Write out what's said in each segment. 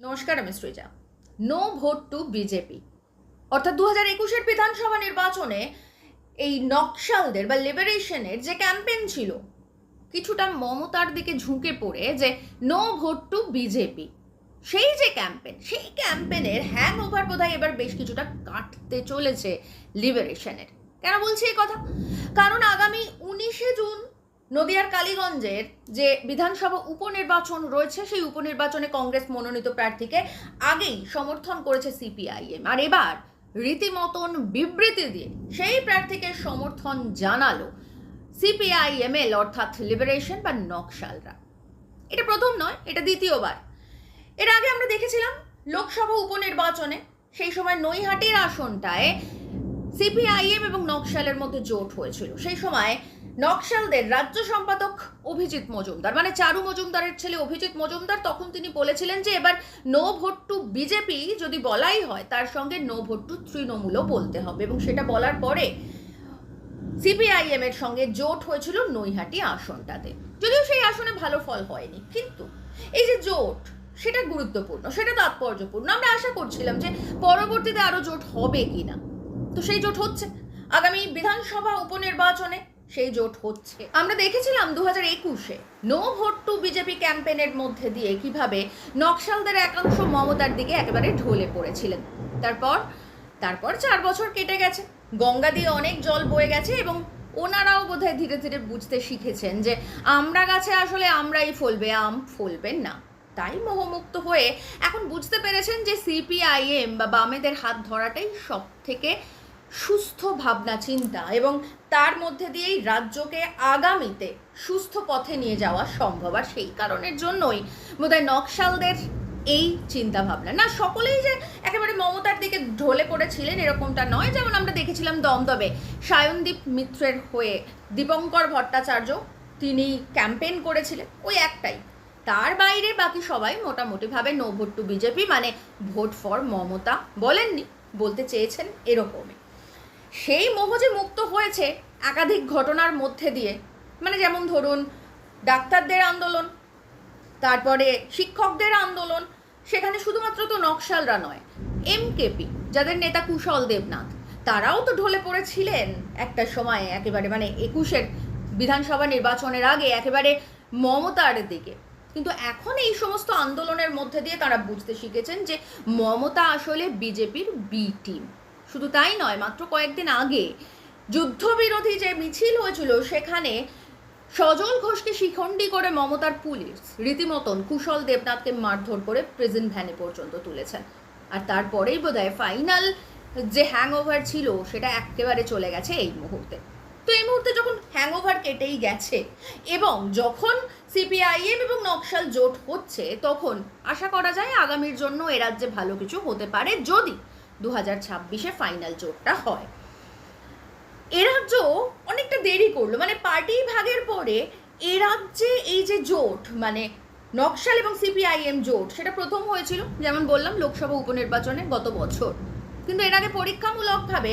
নমস্কার, আমি Srija. No vote to BJP. অর্থাৎ দু হাজার একুশের বিধানসভা নির্বাচনে এই নকশালদের বা লিবারেশনের যে ক্যাম্পেইন ছিল, কিছুটা মমতার দিকে ঝুঁকে পড়ে যে নো ভোট টু বিজেপি। সেই যে ক্যাম্পেন সেই ক্যাম্পেনের হ্যাং ওভার বোধহয় এবার বেশ কিছুটা কাটতে চলেছে লিবারেশনের। কেন বলছি এই কথা? কারণ আগামী উনিশে জুন নদিয়ার কালীগঞ্জের যে বিধানসভা উপনির্বাচন রয়েছে, সেই উপনির্বাচনে কংগ্রেস মনোনীত প্রার্থীকে আগেই সমর্থন করেছে সিপিআইএম। আর এবার রীতিমতন বিবৃতি দিয়ে সেই প্রার্থীকে সমর্থন জানালো সিপিআইএমএল অর্থাৎ লিবারেশন বা নকশালরা। এটা প্রথম নয়, এটা দ্বিতীয়বার। এর আগে আমরা দেখেছিলাম লোকসভা উপনির্বাচনে সেই সময় নৈহাটির আসনটায় সিপিআইএম এবং নকশালের মধ্যে জোট হয়েছিল। সেই সময় নকশালদের রাজ্য সম্পাদক অভিজিৎ মজুমদার মানে চারু মজুমদারের ছেলে অভিজিৎ মজুমদার তখন তিনি বলেছিলেন যে, এবার নো ভোট টু বিজেপি যদি বলাই হয়, তার সঙ্গে নো ভোট টু তৃণমূলও বলতে হবে। এবং সেটা বলার পরে সিপিআইএম এর সঙ্গে জোট হয়েছিল নৈহাটি আসনটাতে। যদিও সেই আসনে ভালো ফল হয়নি, কিন্তু এই যে জোট, সেটা গুরুত্বপূর্ণ, সেটা তাৎপর্যপূর্ণ। আমরা আশা করছিলাম যে পরবর্তীতে আরও জোট হবে কিনা। তো সেই জোট হচ্ছে। আগামী বিধানসভা উপনির্বাচনে সেই জোট হচ্ছে। আমরা দেখেছিলাম দু হাজার একুশে নো ভোট টু বিজেপি ক্যাম্পেনের মধ্যে দিয়ে কীভাবে নকশালদের একাংশ মমতার দিকে একেবারে ঢলে পড়েছিলেন। তারপর তারপর চার বছর কেটে গেছে। গঙ্গা দিয়ে অনেক জল বয়ে গেছে এবং ওনারাও বোধহয় ধীরে ধীরে বুঝতে শিখেছেন যে আমরা গাছে আসলে আমরাই ফলবে, আম ফলবেন না। তাই মোহমুক্ত হয়ে এখন বুঝতে পেরেছেন যে সিপিআইএম বা বামেদের হাত ধরাটাই সব থেকে সুস্থ ভাবনা, চিন্তা এবং তার মধ্যে দিয়েই রাজ্যকে আগামীতে সুস্থ পথে নিয়ে যাওয়া সম্ভব। আর সেই কারণের জন্যই বোধহয় নকশালদের এই চিন্তা ভাবনা না, সকলেই যে একেবারে মমতার দিকে ঢলে পড়েছিলেন এরকমটা নয়। যেমন আমরা দেখেছিলাম দমদমে সায়নদীপ মিত্রের হয়ে দীপঙ্কর ভট্টাচার্য তিনি ক্যাম্পেইন করেছিলেন। ওই একটাই। তার বাইরে বাকি সবাই মোটামুটিভাবে নো ভোট টু বিজেপি মানে ভোট ফর মমতা বলেননি, বলতে চেয়েছেন এরকমই। সেই মোহ যে মুক্ত হয়েছে একাধিক ঘটনার মধ্যে দিয়ে। মানে যেমন ধরুন, ডাক্তারদের আন্দোলন, তারপরে শিক্ষকদের আন্দোলন, সেখানে শুধুমাত্র তো নকশালরা নয়, এমকেপি, যাদের নেতা কুশল দেবনাথ, তারাও তো ঢলে পড়েছিলেন একটা সময়ে একেবারে মানে একুশের বিধানসভা নির্বাচনের আগে একেবারে মমতার দিকে। কিন্তু এখন এই সমস্ত আন্দোলনের মধ্যে দিয়ে তারা বুঝতে শিখেছেন যে মমতা আসলে বিজেপির বি টিম। শুধু তাই নয়, মাত্র কয়েকদিন আগে যুদ্ধবিরোধী যে মিছিল হয়েছিল, সেখানে সজল ঘোষকে শিখণ্ডী করে মমতার পুলিশ রীতিমতন কুশল দেবনাথকে মারধর করে প্রেজেন্ট ভ্যানে পর্যন্ত তুলেছেন। আর তারপরেই বোধহয় ফাইনাল যে হ্যাংওভার ছিল, সেটা একেবারে চলে গেছে এই মুহূর্তে। তো এই মুহূর্তে যখন হ্যাংওভার কেটেই গেছে এবং যখন সিপিআইএম এবং নকশাল জোট হচ্ছে, তখন আশা করা যায় আগামীর জন্য এ রাজ্যে ভালো কিছু হতে পারে। যদি দু হাজার ছাব্বিশে ফাইনাল জোটটা হয়। এ রাজ্য অনেকটা দেরি করল। মানে পার্টি ভাগের পরে এ রাজ্যে এই যে জোট মানে নকশাল এবং সিপিআইএম জোট, সেটা প্রথম হয়েছিল, যেমন বললাম, লোকসভা উপনির্বাচনে গত বছর। কিন্তু এর আগে পরীক্ষামূলকভাবে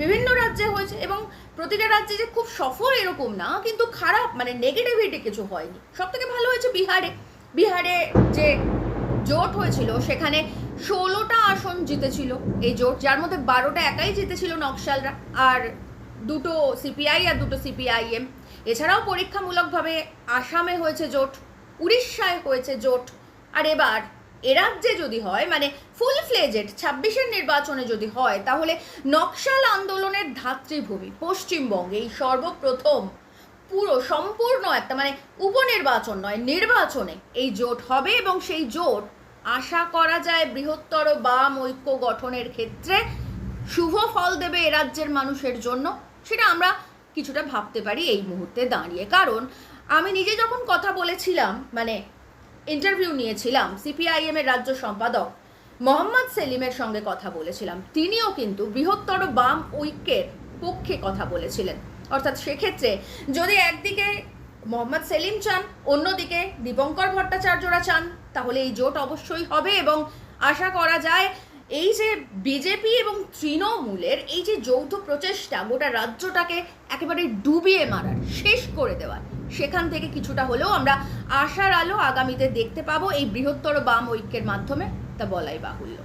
বিভিন্ন রাজ্যে হয়েছে এবং প্রতিটা রাজ্যে যে খুব সফল এরকম না, কিন্তু খারাপ মানে নেগেটিভিটি কিছু হয়নি। সব থেকে ভালো হয়েছে বিহারে। বিহারে যে জোট হয়েছিল, সেখানে ষোলোটা আসন জিতেছিল এই জোট, যার মধ্যে বারোটা একাই জিতেছিল নকশালরা আর দুটো সিপিআই আর দুটো সিপিআইএম। এছাড়াও পরীক্ষামূলকভাবে আসামে হয়েছে জোট, উড়িষ্যায় হয়েছে জোট। আর এবার এ রাজ্যে যদি হয় মানে ফুল ফ্লেজেড ছাব্বিশের নির্বাচনে যদি হয়, তাহলে নকশাল আন্দোলনের ধাত্রীভূমি পশ্চিমবঙ্গে, এই সর্বপ্রথম পুরো সম্পূর্ণ একটা মানে উপনির্বাচন নয়, নির্বাচনে এই জোট হবে এবং সেই জোট আশা করা যায় বৃহত্তর বাম ঐক্য গঠনের ক্ষেত্রে শুভ ফল দেবে এ রাজ্যের মানুষের জন্য, সেটা আমরা কিছুটা ভাবতে পারি এই মুহূর্তে দাঁড়িয়ে। কারণ আমি নিজে যখন কথা বলেছিলাম মানে ইন্টারভিউ নিয়েছিলাম সিপিআইএম এর রাজ্য সম্পাদক মোহাম্মদ সেলিমের সঙ্গে কথা বলেছিলাম, তিনিও কিন্তু বৃহত্তর বাম ঐক্যের পক্ষে কথা বলেছিলেন। অর্থাৎ সেক্ষেত্রে যদি একদিকে মোহাম্মদ সেলিম চান, অন্যদিকে দীপঙ্কর ভট্টাচার্যরা চান। তাহলে এই জোট অবশ্যই হবে এবং আশা করা যায় এই যে বিজেপি এবং তৃণমূলের এই যে যৌথ প্রচেষ্টা, গোটা রাজ্যটাকে একেবারে ডুবিয়ে মারার, শেষ করে দেওয়ার, সেখান থেকে কিছুটা হলেও আমরা আশার আলো আগামীতে দেখতে পাবো। এই বৃহত্তর বাম ঐক্যের মাধ্যমে তা বলাই বাহুল্য।